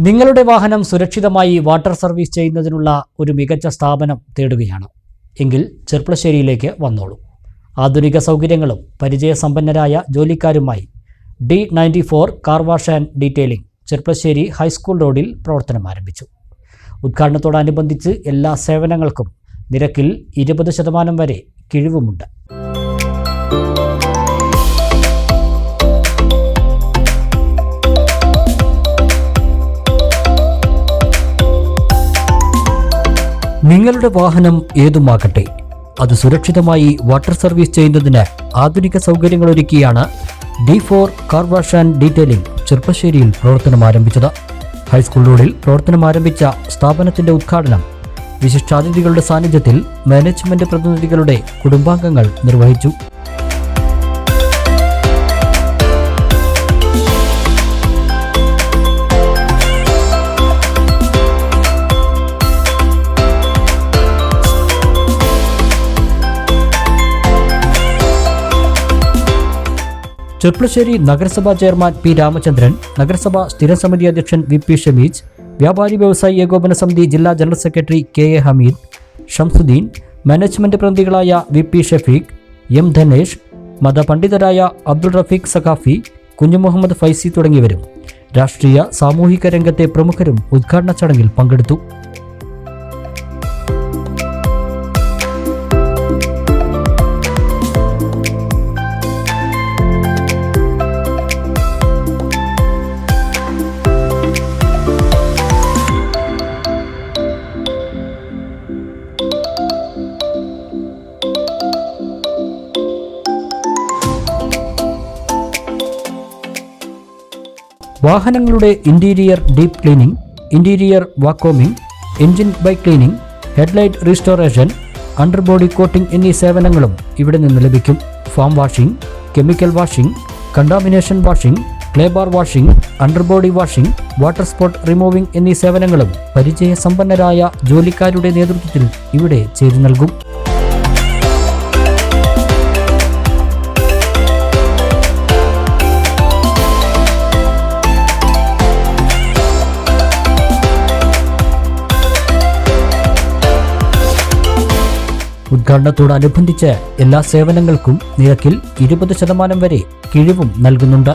നിങ്ങളുടെ വാഹനം സുരക്ഷിതമായി വാട്ടർ സർവീസ് ചെയ്യുന്നതിനുള്ള ഒരു മികച്ച സ്ഥാപനം തേടുകയാണ്. എങ്കിൽ ചെർപ്പളശ്ശേരിയിലേക്ക് വന്നോളൂ. ആധുനിക സൗകര്യങ്ങളും പരിചയസമ്പന്നരായ ജോലിക്കാരുമായി D ninety four car wash and detailing Cherpulassery high school റോഡിൽ പ്രവർത്തനം ആരംഭിച്ചു. ഉദ്ഘാടനത്തോടനുബന്ധിച്ച് എല്ലാ സേവനങ്ങൾക്കും നിരക്കിൽ ഇരുപത് ശതമാനം വരെ കിഴിവുമുണ്ട്. നിങ്ങളുടെ വാഹനം ഏതുമാകട്ടെ അത് സുരക്ഷിതമായി വാട്ടർ സർവീസ് ചെയ്യുന്നതിന് ആധുനിക സൗകര്യങ്ങൾ ഒരുക്കിയാണ് D four car wash and detailing ചെറുപ്പശ്ശേരിയിൽ പ്രവർത്തനം ആരംഭിച്ചത്. ഹൈസ്കൂൾ റോഡിൽ പ്രവർത്തനം ആരംഭിച്ച സ്ഥാപനത്തിന്റെ ഉദ്ഘാടനം വിശിഷ്ടാതിഥികളുടെ സാന്നിധ്യത്തിൽ മാനേജ്മെന്റ് പ്രതിനിധികളുടെ കുടുംബാംഗങ്ങൾ നിർവഹിച്ചു. ചെർപ്പളശ്ശേരി നഗരസഭാ ചെയർമാൻ പി രാമചന്ദ്രൻ നഗരസഭാ സ്ഥിരം സമിതി അധ്യക്ഷൻ വി പി ഷമീജ് വ്യാപാരി വ്യവസായി ഏകോപന സമിതി ജില്ലാ general secretary K A Hameed Shamsuddin management പ്രതിനിധികളായ V P Shafeeq M Dhanesh മതപണ്ഡിതരായ Abdul Rafeeq Saqafi Kunju Muhammad Faizy തുടങ്ങിയവരും രാഷ്ട്രീയ സാമൂഹിക രംഗത്തെ പ്രമുഖരും ഉദ്ഘാടന ചടങ്ങിൽ പങ്കെടുത്തു. വാഹനങ്ങളുടെ interior deep cleaning interior vacuuming engine bay cleaning headlight restoration underbody coating എന്നീ സേവനങ്ങളും ഇവിടെ നിന്ന് ലഭിക്കും. Foam washing chemical washing contamination washing clay bar washing underbody washing water spot removing എന്നീ സേവനങ്ങളും പരിചയസമ്പന്നരായ ജോലിക്കാരുടെ നേതൃത്വത്തിൽ ഇവിടെ ചെയ്തു നൽകും. ഉദ്ഘാടനത്തോടനുബന്ധിച്ച് എല്ലാ സേവനങ്ങൾക്കും നിരക്കിൽ ഇരുപത് ശതമാനം വരെ കിഴിവും നൽകുന്നുണ്ട്